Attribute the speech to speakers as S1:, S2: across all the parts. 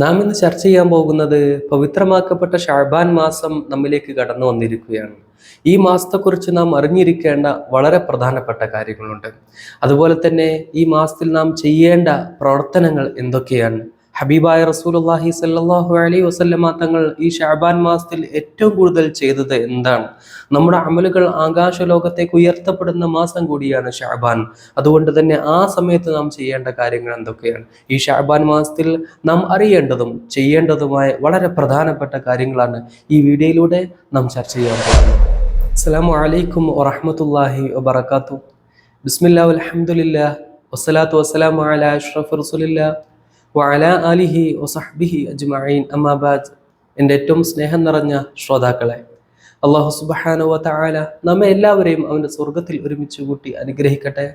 S1: നാം ഇന്ന് ചർച്ച ചെയ്യാൻ പോകുന്നത് പവിത്രമാക്കപ്പെട്ട ഷാബാൻ മാസം നമ്മിലേക്ക് കടന്നു വന്നിരിക്കുകയാണ്. ഈ മാസത്തെക്കുറിച്ച് നാം അറിഞ്ഞിരിക്കേണ്ട വളരെ പ്രധാനപ്പെട്ട കാര്യങ്ങളുണ്ട്. അതുപോലെ തന്നെ ഈ മാസത്തിൽ നാം ചെയ്യേണ്ട പ്രവർത്തനങ്ങൾ എന്തൊക്കെയാണ്? ഹബീബായ റസൂലുള്ളാഹി സല്ലാഹു അലൈഹി വസല്ലമ തങ്ങൾ ഈ ഷാബാൻ മാസത്തിൽ ഏറ്റവും കൂടുതൽ ചെയ്തത് എന്താണ്? നമ്മുടെ അമലുകൾ ആകാശ ലോകത്തേക്ക് ഉയർത്തപ്പെടുന്ന മാസം കൂടിയാണ് ഷാബാൻ അതുകൊണ്ട് തന്നെ ആ സമയത്ത് നാം ചെയ്യേണ്ട കാര്യങ്ങൾ എന്തൊക്കെയാണ്? ഈ ഷാബാൻ മാസത്തിൽ നാം അറിയേണ്ടതും ചെയ്യേണ്ടതുമായ വളരെ പ്രധാനപ്പെട്ട കാര്യങ്ങളാണ് ഈ വീഡിയോയിലൂടെ നാം ചർച്ച ചെയ്യാൻ പോകുന്നത്. അസ്സലാമു അലൈക്കും വറഹ്മത്തുള്ളാഹി വബർക്കാത്തു ബിസ്മില്ലാ അലഹമുല്ല വസ്സലാത്തു വസ്സലാമു അല അഷ്റഫ് റസൂലില്ലാ വസഹ്ബിഹി അജ്മഈൻ. എന്റെ ഏറ്റവും സ്നേഹം നിറഞ്ഞ ശ്രോതാക്കളെ അള്ളാഹു സുബ്ഹാനഹു വ തആല നമ്മെ എല്ലാവരെയും അവന്റെ സ്വർഗത്തിൽ ഒരുമിച്ച് കൂട്ടി അനുഗ്രഹിക്കട്ടെ.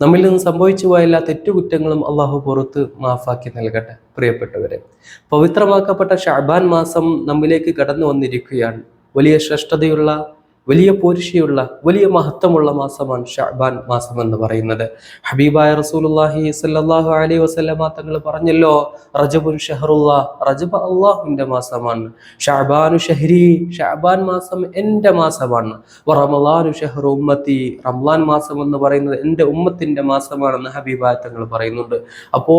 S1: നമ്മിൽ നിന്ന് സംഭവിച്ചു പോയ എല്ലാ തെറ്റുകുറ്റങ്ങളും അള്ളാഹു പുറത്ത് മാഫാക്കി നൽകട്ടെ. പ്രിയപ്പെട്ടവരെ പവിത്രമാക്കപ്പെട്ട ഷാബാൻ മാസം നമ്മിലേക്ക് കടന്നു വന്നിരിക്കുകയാണ് വലിയ ശ്രേഷ്ഠതയുള്ള വലിയ പോരുഷയുള്ള വലിയ മഹത്വമുള്ള മാസമാണ് ഷാബാൻ മാസം എന്ന് പറയുന്നത്. ഹബീബായ റസൂലുള്ളാഹി സല്ലാഹു അലൈഹി വസല്ലമ തങ്ങൾ പറഞ്ഞല്ലോ റജബുൻ ഷഹറുല്ലാ റജബ് അള്ളാഹുവിന്റെ മാസമാണ്. ഷാബാനു ഷഹരി ഷാബാൻ മാസം എന്റെ മാസമാണ്. റമലാനു ഷഹറു ഉമ്മത്തി റംലാൻ മാസം എന്ന് പറയുന്നത് എന്റെ ഉമ്മത്തിന്റെ മാസമാണെന്ന് ഹബീബായ തങ്ങൾ പറയുന്നുണ്ട്. അപ്പോ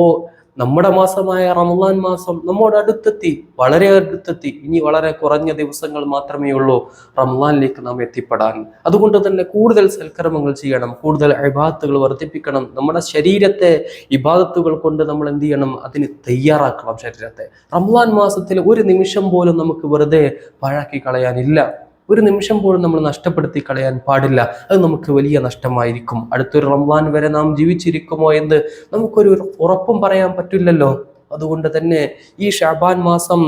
S1: നമ്മുടെ മാസമായ റമദാൻ മാസം നമ്മോട് അടുത്തെത്തി വളരെ അടുത്തെത്തി. ഇനി വളരെ കുറഞ്ഞ ദിവസങ്ങൾ മാത്രമേ ഉള്ളൂ റമദാനിലേക്ക് നാം എത്തിപ്പെടാൻ. അതുകൊണ്ട് തന്നെ കൂടുതൽ സൽക്കർമ്മങ്ങൾ ചെയ്യണം കൂടുതൽ ഇബാദത്തുകൾ വർദ്ധിപ്പിക്കണം. നമ്മുടെ ശരീരത്തെ ഇബാദത്തുകൾ കൊണ്ട് നമ്മൾ എന്ത് ചെയ്യണം? അതിന് തയ്യാറാക്കണം ശരീരത്തെ. റമദാൻ മാസത്തിൽ ഒരു നിമിഷം പോലും നമുക്ക് വെറുതെ പാഴാക്കി കളയാനില്ല. ഒരു നിമിഷം പോലും നമ്മൾ നഷ്ടപ്പെടുത്തി കളയാൻ പാടില്ല. അത് നമുക്ക് വലിയ നഷ്ടമായിരിക്കും. അടുത്തൊരു റംസാൻ വരെ നാം ജീവിച്ചിരിക്കുമോ എന്ന് നമുക്കൊരു ഉറപ്പും പറയാൻ പറ്റില്ലല്ലോ. അതുകൊണ്ട് തന്നെ ഈ ഷാബാൻ മാസം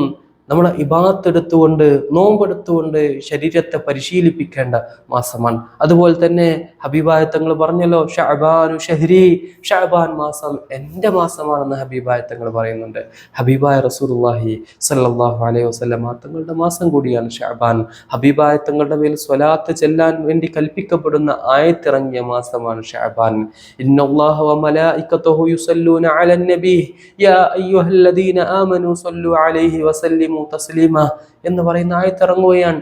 S1: നമ്മൾ ഇബാത്തെടുത്തുകൊണ്ട് നോമ്പെടുത്തുകൊണ്ട് ശരീരത്തെ പരിശീലിപ്പിക്കേണ്ട മാസമാണ്. അതുപോലെ തന്നെ ഹബീബായ തങ്ങൾ പറഞ്ഞല്ലോ ഷഹബാനു ഷഹരി ഷാബാൻ മാസം എന്റെ മാസമാണെന്ന് ഹബീബായ തങ്ങൾ പറയുന്നുണ്ട്. ഹബീബായ റസൂലുള്ളാഹി സല്ലാഹു അലൈഹി വസല്ലം തങ്ങളുടെ മാസം കൂടിയാണ് ഷാബാൻ ഹബീബായ തങ്ങളുടെ മേൽ സ്വലാത്ത് ചെല്ലാൻ വേണ്ടി കൽപ്പിക്കപ്പെടുന്ന ആയത്തിറങ്ങിയ മാസമാണ് ഷാബാൻ ഇന്നല്ലാഹ യുസല്ലൂന അലൻ നബി. യാ അയ്യുഹല്ലദീന ആമനു സല്ലു അലൈഹി വസല്ലിമു തസ്ലീമ എന്ന് പറയുന്ന ആയത്തിറങ്ങുകയാണ്.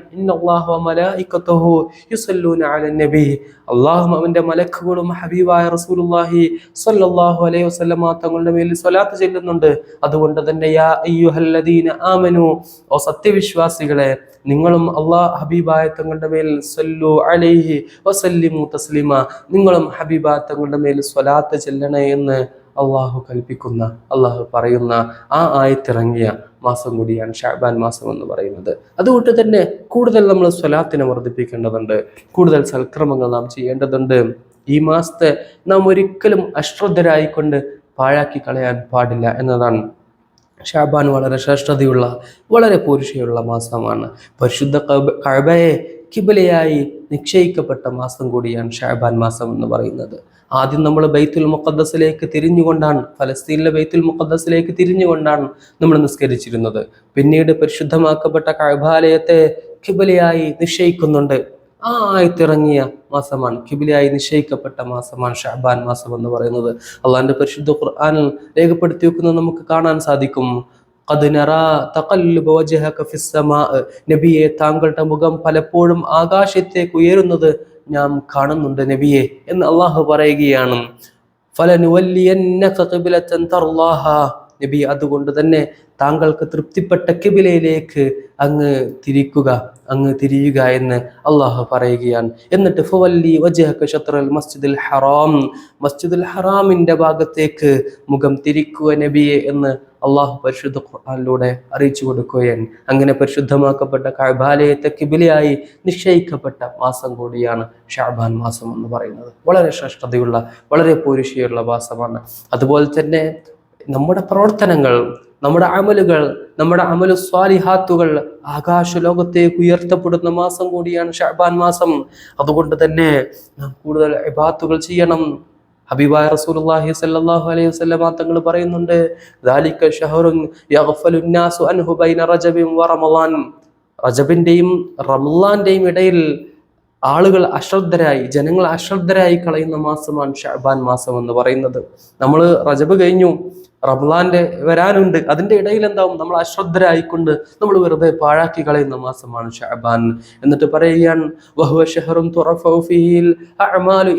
S1: നബി. അള്ളാഹും അവന്റെ മലക്കുകളും ഹബീബായ റസൂലുള്ളാഹി സ്വല്ലല്ലാഹു അലൈഹി വസല്ലമ തങ്ങളുടെ മേലിൽ സ്വലാത്ത് ചെല്ലുന്നുണ്ട്. അതുകൊണ്ട് തന്നെ യാ അയ്യുഹല്ലദീന ആമനു ഓ സത്യവിശ്വാസികളെ നിങ്ങളും അള്ളാഹ് ഹബീബായ തങ്ങളുടെ മേൽ സല്ലു അലൈഹി വസല്ലിമു തസ്ലിമ നിങ്ങളും ഹബീബായ തങ്ങളുടെ മേൽ സ്വലാത്ത് ചെല്ലണേ എന്ന് അള്ളാഹു കൽപ്പിക്കുന്ന അള്ളാഹു പറയുന്ന ആ ആയത്തിറങ്ങിയ മാസം കൂടിയാണ് ഷാബാൻ മാസം എന്ന് പറയുന്നത്. അതുകൊണ്ട് തന്നെ കൂടുതൽ നമ്മൾ സ്വലാത്തിനെ വർദ്ധിപ്പിക്കേണ്ടതുണ്ട്. കൂടുതൽ സൽക്രമങ്ങൾ നാം ചെയ്യേണ്ടതുണ്ട്. ഈ മാസത്തെ നാം ഒരിക്കലും അശ്രദ്ധരായിക്കൊണ്ട് പാഴാക്കി കളയാൻ പാടില്ല എന്നതാണ്. ഷാബാൻ വളരെ ശ്രേഷ്ഠതയുള്ള വളരെ പൂരുഷയുള്ള മാസമാണ്. പരിശുദ്ധ കഴബയെ കിബലയായി നിശ്ചയിക്കപ്പെട്ട മാസം കൂടിയാണ് ഷാബാൻ മാസം എന്ന് പറയുന്നത്. ആദ്യം നമ്മൾ ബൈത്തുൽ മുഖദ്ദസിലേക്ക് തിരിഞ്ഞുകൊണ്ടാണ് ഫലസ്തീനിലെ ബൈത്തുൽ മുഖദ്ദസിലേക്ക് തിരിഞ്ഞുകൊണ്ടാണ് നമ്മൾ നിസ്കരിച്ചിരുന്നത്. പിന്നീട് പരിശുദ്ധമാക്കപ്പെട്ട കഴബാലയത്തെ കിബലയായി നിശ്ചയിക്കുന്നുണ്ട്. ആ ആയത്തിറങ്ങിയ മാസമാണ് കിബിലയായി നിശ്ചയിക്കപ്പെട്ട മാസമാണ് ഷാബാൻ മാസം എന്ന് പറയുന്നത്. അള്ളാഹിന്റെ പരിശുദ്ധ ഖുർആാനിൽ രേഖപ്പെടുത്തി വെക്കുന്നത് നമുക്ക് കാണാൻ സാധിക്കും. നബിയെ താങ്കളുടെ മുഖം പലപ്പോഴും ആകാശത്തേക്ക് ഉയരുന്നത് ഞാൻ കാണുന്നുണ്ട് നബിയെ എന്ന് അള്ളാഹു പറയുകയാണ്. നബി അതുകൊണ്ട് തന്നെ താങ്കൾക്ക് തൃപ്തിപ്പെട്ട കിബിലയിലേക്ക് അങ്ങ് തിരിക്കുക അങ്ങ് തിരിയുക എന്ന് അള്ളാഹു പറയുകയാണ്. എന്നിട്ട് ഫവല്ലി വജഹക്ക് ഷത്റൽ മസ്ജിദുൽ ഹറാം. മസ്ജിദുൽ ഹറാമിന്റെ ഭാഗത്തേക്ക് മുഖം തിരിക്കുക നബിയെ എന്ന് അള്ളാഹു പരിശുദ്ധ ഖുർആാനിലൂടെ അറിയിച്ചു കൊടുക്കുകയാണ് അങ്ങനെ പരിശുദ്ധമാക്കപ്പെട്ട കഴബാലയത്തെ കിബിലയായി നിശ്ചയിക്കപ്പെട്ട മാസം കൂടിയാണ് ഷാബാൻ മാസം എന്ന് പറയുന്നത്. വളരെ ശ്രേഷ്ഠതയുള്ള വളരെ പോരുഷയുള്ള മാസമാണ്. അതുപോലെ തന്നെ നമ്മുടെ പ്രവർത്തനങ്ങൾ നമ്മുടെ അമലുകൾ നമ്മുടെ അമലു സ്വാലിഹാത്തുകൾ ആകാശ ലോകത്തേക്ക് ഉയർത്തപ്പെടുന്ന മാസം കൂടിയാണ് ഷാബാൻ മാസം. അതുകൊണ്ട് തന്നെ നാം കൂടുതൽ ഇബാത്തുകൾ ചെയ്യണം ഹബീബായ റസൂലുള്ളാഹി സ്വല്ലല്ലാഹു അലൈഹി വസല്ലമ തങ്ങൾ പറയുന്നുണ്ട് ദാലിക ഷഹറുൻ യഗ്ഫലു നാസു അൻഹു ബൈന റജബിൻ വ റമളാൻ. റജബിന്റെയും റമളാന്റെയും ഇടയിൽ ആളുകൾ അശ്രദ്ധരായി ജനങ്ങൾ അശ്രദ്ധരായി കളയുന്ന മാസമാണ് ഷാബാൻ മാസം എന്ന് പറയുന്നത്. നമ്മൾ റജബ് കഴിഞ്ഞു റംലാന്റെ വരാനുണ്ട്. അതിന്റെ ഇടയിൽ എന്താവും? നമ്മൾ അശ്രദ്ധരായിക്കൊണ്ട് നമ്മൾ വെറുതെ പാഴാക്കി കളയുന്ന മാസമാണ് ഷഅബാൻ എന്നിട്ട് പറയുകയാണ്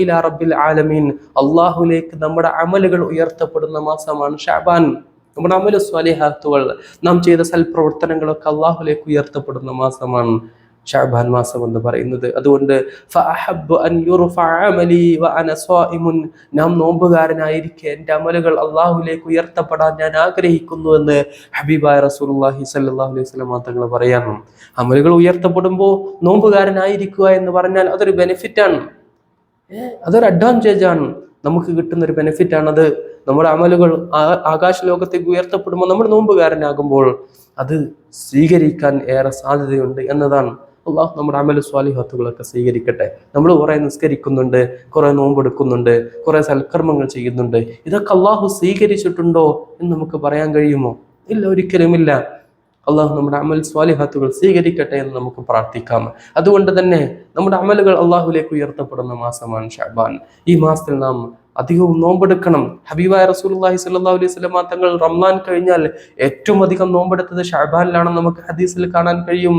S1: ഇലാ റബ്ബിൽ ആലമീൻ. അള്ളാഹുലേക്ക് നമ്മുടെ അമലുകൾ ഉയർത്തപ്പെടുന്ന മാസമാണ് ഷഅബാൻ നമ്മുടെ അമല സ്വാലിഹാത്തുകൾ നാം ചെയ്ത സൽപ്രവർത്തനങ്ങളൊക്കെ അള്ളാഹുലേക്ക് ഉയർത്തപ്പെടുന്ന മാസമാണ്. ഷാബാൻ മാസം എന്ന് പറയുന്നത്. അതുകൊണ്ട് നാം നോമ്പുകാരനായിരിക്കെ. എന്റെ അമലുകൾ അള്ളാഹുലേക്ക് ഉയർത്തപ്പെടാൻ ഞാൻ ആഗ്രഹിക്കുന്നു എന്ന് ഹബീബായ റസൂലുള്ളാഹി സല്ലാഹു അലൈഹി സ്വലം തങ്ങൾ പറയാനും അമലുകൾ ഉയർത്തപ്പെടുമ്പോൾ നോമ്പുകാരനായിരിക്കുക എന്ന് പറഞ്ഞാൽ അതൊരു ബെനിഫിറ്റാണ് അതൊരു അഡ്വാന്റേജ് ആണ്. നമുക്ക് കിട്ടുന്ന ഒരു ബെനിഫിറ്റ് ആണത്. നമ്മുടെ അമലുകൾ ആകാശ ലോകത്തേക്ക് ഉയർത്തപ്പെടുമ്പോൾ നമ്മൾ നോമ്പുകാരനാകുമ്പോൾ അത് സ്വീകരിക്കാൻ ഏറെ സാധ്യതയുണ്ട് എന്നതാണ്. അള്ളാഹ് നമ്മുടെ അമല സ്വാലിഹത്തുകളൊക്കെ സ്വീകരിക്കട്ടെ. നമ്മൾ കുറെ നിസ്കരിക്കുന്നുണ്ട് കുറെ നോമ്പെടുക്കുന്നുണ്ട് കുറെ സൽക്കർമ്മങ്ങൾ ചെയ്യുന്നുണ്ട്. ഇതൊക്കെ അള്ളാഹു സ്വീകരിച്ചിട്ടുണ്ടോ എന്ന് നമുക്ക് പറയാൻ കഴിയുമോ? ഇല്ല ഒരിക്കലുമില്ല. അള്ളാഹു നമ്മുടെ അമൽ സ്വാലിഹാത്തുകൾ സ്വീകരിക്കട്ടെ എന്ന് നമുക്ക് പ്രാർത്ഥിക്കാം. അതുകൊണ്ട് തന്നെ നമ്മുടെ അമലുകൾ അള്ളാഹുലേക്ക് ഉയർത്തപ്പെടുന്ന മാസമാണ് ഷാബാൻ. ഈ മാസത്തിൽ നാം അധികവും നോമ്പെടുക്കണം. ഹബീബായ റസൂലുള്ളാഹി സല്ലാ അലൈഹി വസല്ലം തങ്ങൾ റംലാൻ കഴിഞ്ഞാൽ ഏറ്റവും അധികം നോമ്പെടുത്തത് ഷാബാനിലാണെന്ന് നമുക്ക് ഹദീസിൽ കാണാൻ കഴിയും.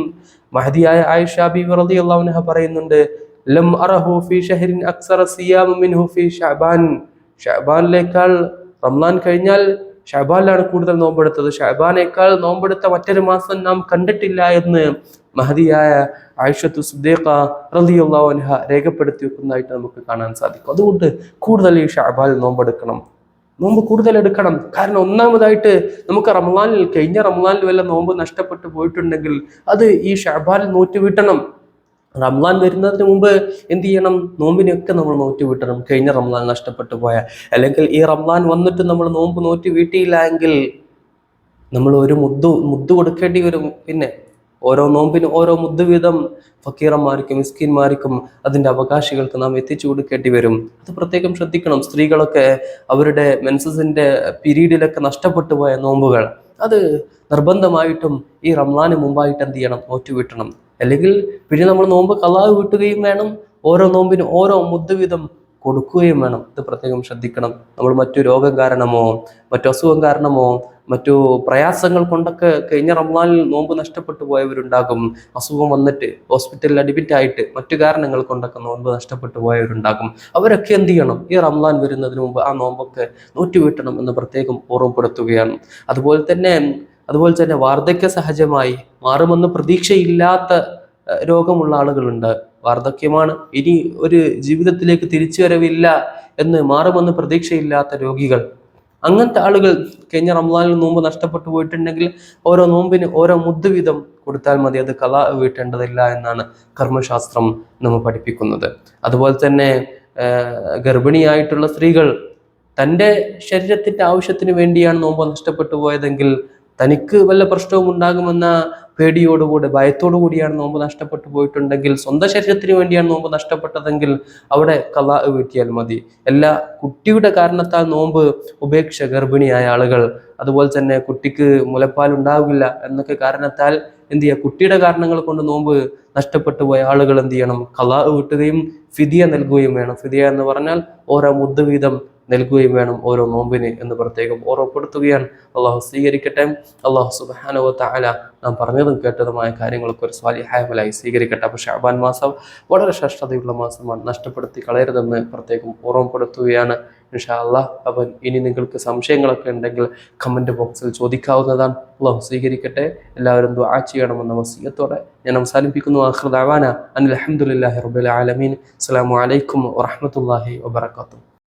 S1: മഹദിയായ ആയിഷ ബീവി റതി അൻഹ പറയുന്നുണ്ട് ലം അറഹു ഫീ ഷഹരിൻ അക്സറ സിയാമു മിൻഹു ഷഅബാനിലേക്കാൾ റംലാൻ കഴിഞ്ഞാൽ ഷഹബാനിലാണ് കൂടുതൽ നോമ്പെടുത്തത്. ഷഹബാനേക്കാൾ നോമ്പെടുത്ത മറ്റൊരു മാസം നാം കണ്ടിട്ടില്ല എന്ന് മഹദിയായ ആയിഷത്തു സുദ്ദേഖ അൻഹ രേഖപ്പെടുത്തി വെക്കുന്നതായിട്ട് നമുക്ക് കാണാൻ സാധിക്കും. അതുകൊണ്ട് കൂടുതൽ ഈ ഷാബാൽ നോമ്പെടുക്കണം. നോമ്പ് കൂടുതൽ എടുക്കണം. കാരണം ഒന്നാമതായിട്ട് നമുക്ക് റമലാനിൽ കഴിഞ്ഞ റമലാനിൽ വല്ല നോമ്പ് നഷ്ടപ്പെട്ടു പോയിട്ടുണ്ടെങ്കിൽ അത് ഈ ഷാബാൽ നോറ്റ് വീട്ടണം റംലാൻ വരുന്നതിന് മുമ്പ് എന്ത് ചെയ്യണം? നോമ്പിനെയൊക്കെ നമ്മൾ നോറ്റ് വീട്ടണം കഴിഞ്ഞ റംലാൻ നഷ്ടപ്പെട്ടു പോയ. അല്ലെങ്കിൽ ഈ റംലാൻ വന്നിട്ട് നമ്മൾ നോമ്പ് നോറ്റ് വീട്ടിയില്ല എങ്കിൽ നമ്മൾ ഒരു മുദ്ദു മുദ്ദു കൊടുക്കേണ്ടി വരും. പിന്നെ ഓരോ നോമ്പിനും ഓരോ മുദ്ദ് വീതം ഫക്കീറന്മാർക്കും മിസ്കിന്മാർക്കും അതിന്റെ അവകാശികൾക്ക് നാം എത്തിച്ചു കൊടുക്കേണ്ടി വരും. അത് പ്രത്യേകം ശ്രദ്ധിക്കണം. സ്ത്രീകളൊക്കെ അവരുടെ മെൻസസിന്റെ പീരീഡിലൊക്കെ നഷ്ടപ്പെട്ടു പോയ നോമ്പുകൾ. അത് നിർബന്ധമായിട്ടും ഈ റംലാന് മുമ്പായിട്ട് എന്ത് ചെയ്യണം? നോറ്റ് വിട്ടണം അല്ലെങ്കിൽ പിന്നെ നമ്മൾ നോമ്പ് കലാവ് വീട്ടുകയും വേണം. ഓരോ നോമ്പിനും ഓരോ മുദ്ദ് വീതം കൊടുക്കുകയും വേണം. ഇത് പ്രത്യേകം ശ്രദ്ധിക്കണം. നമ്മൾ മറ്റു രോഗം കാരണമോ മറ്റു അസുഖം കാരണമോ മറ്റു പ്രയാസങ്ങൾ കൊണ്ടൊക്കെ കഴിഞ്ഞ റംലാനിൽ നോമ്പ് നഷ്ടപ്പെട്ടു പോയവരുണ്ടാകും. അസുഖം വന്നിട്ട് ഹോസ്പിറ്റലിൽ അഡ്മിറ്റ് ആയിട്ട് മറ്റു കാരണങ്ങൾ കൊണ്ടൊക്കെ നോമ്പ് നഷ്ടപ്പെട്ടു പോയവരുണ്ടാകും. അവരൊക്കെ എന്ത് ചെയ്യണം? ഈ റംലാൻ വരുന്നതിന് മുമ്പ് ആ നോമ്പൊക്കെ നൂറ്റുവീട്ടണം എന്ന് പ്രത്യേകം ഓർമ്മപ്പെടുത്തുകയാണ്. അതുപോലെ തന്നെ അതുപോലെ തന്നെ വാർദ്ധക്യ സഹജമായി മാറുമെന്ന് പ്രതീക്ഷയില്ലാത്ത രോഗമുള്ള ആളുകളുണ്ട്. വാർദ്ധക്യമാണ്. ഇനി ഒരു ജീവിതത്തിലേക്ക് തിരിച്ചു വരവില്ല എന്ന് മാറുമെന്ന് പ്രതീക്ഷയില്ലാത്ത രോഗികൾ അങ്ങനത്തെ ആളുകൾ കഴിഞ്ഞ റംസാനിൽ നോമ്പ് നഷ്ടപ്പെട്ടു പോയിട്ടുണ്ടെങ്കിൽ ഓരോ നോമ്പിന് ഓരോ മുദ്ദ് വീതം കൊടുത്താൽ മതി. അത് കല വീട്ടേണ്ടതില്ല എന്നാണ് കർമ്മശാസ്ത്രം നമ്മൾ പഠിപ്പിക്കുന്നത്. അതുപോലെ തന്നെ ഗർഭിണിയായിട്ടുള്ള സ്ത്രീകൾ തന്റെ ശരീരത്തിന്റെ ആവശ്യത്തിന് വേണ്ടിയാണ് നോമ്പ് നഷ്ടപ്പെട്ടു പോയതെങ്കിൽ തനിക്ക് വല്ല പ്രശ്നവും ഉണ്ടാകുമെന്ന പേടിയോടുകൂടി ഭയത്തോടു കൂടിയാണ് നോമ്പ് നഷ്ടപ്പെട്ടു പോയിട്ടുണ്ടെങ്കിൽ സ്വന്തം ശരീരത്തിന് വേണ്ടിയാണ് നോമ്പ് നഷ്ടപ്പെട്ടതെങ്കിൽ അവിടെ കല വീട്ടിയാൽ മതി. എല്ലാ കുട്ടിയുടെ കാരണത്താൽ നോമ്പ് ഉപേക്ഷ ഗർഭിണിയായ ആളുകൾ. അതുപോലെ തന്നെ കുട്ടിക്ക് മുലപ്പാൽ ഉണ്ടാവില്ല എന്നൊക്കെ കാരണത്താൽ എന്ത് ചെയ്യുക കുട്ടിയുടെ കാരണങ്ങൾ കൊണ്ട് നോമ്പ് നഷ്ടപ്പെട്ടു പോയ ആളുകൾ എന്ത് ചെയ്യണം? കലാ വീട്ടുകയും ഫിദിയ നൽകുകയും വേണം. ഫിദിയ എന്ന് പറഞ്ഞാൽ ഓരോ മുദ്ദ വീതം നൽകുകയും വേണം ഓരോ നോമ്പിന് എന്ന് പ്രത്യേകം ഓർമ്മപ്പെടുത്തുകയാണ്. അള്ളാഹു സ്വീകരിക്കട്ടെ. അള്ളാഹു സുബാനോ താല നാം പറഞ്ഞതും കേട്ടതുമായ കാര്യങ്ങളൊക്കെ ഒരു സ്വാലിഹായമലായി സ്വീകരിക്കട്ടെ. അപ്പോൾ ഷാബാൻ മാസം വളരെ ശ്രേഷ്ഠതയുള്ള മാസമാണ്. നഷ്ടപ്പെടുത്തി കളയരുതെന്ന് പ്രത്യേകം ഓർമ്മപ്പെടുത്തുകയാണ്. ഇൻഷാ അള്ളാഹ് അപ്പം ഇനി നിങ്ങൾക്ക് സംശയങ്ങളൊക്കെ ഉണ്ടെങ്കിൽ കമന്റ് ബോക്സിൽ ചോദിക്കാവുന്നതാണ്. അള്ളാഹു സ്വീകരിക്കട്ടെ. എല്ലാവരും ദുആ ചെയ്യണമെന്ന വസീയത്തോടെ ഞാൻ അവസാനിപ്പിക്കുന്നു. ആഹ്റദാവാന അനിൽ അഹമ്മദില്ലാഹി റബുൽ ആലമീൻ. അസ്സലാമു അലൈക്കും വറഹ്മത്തുള്ളാഹി വബറകാതുഹു.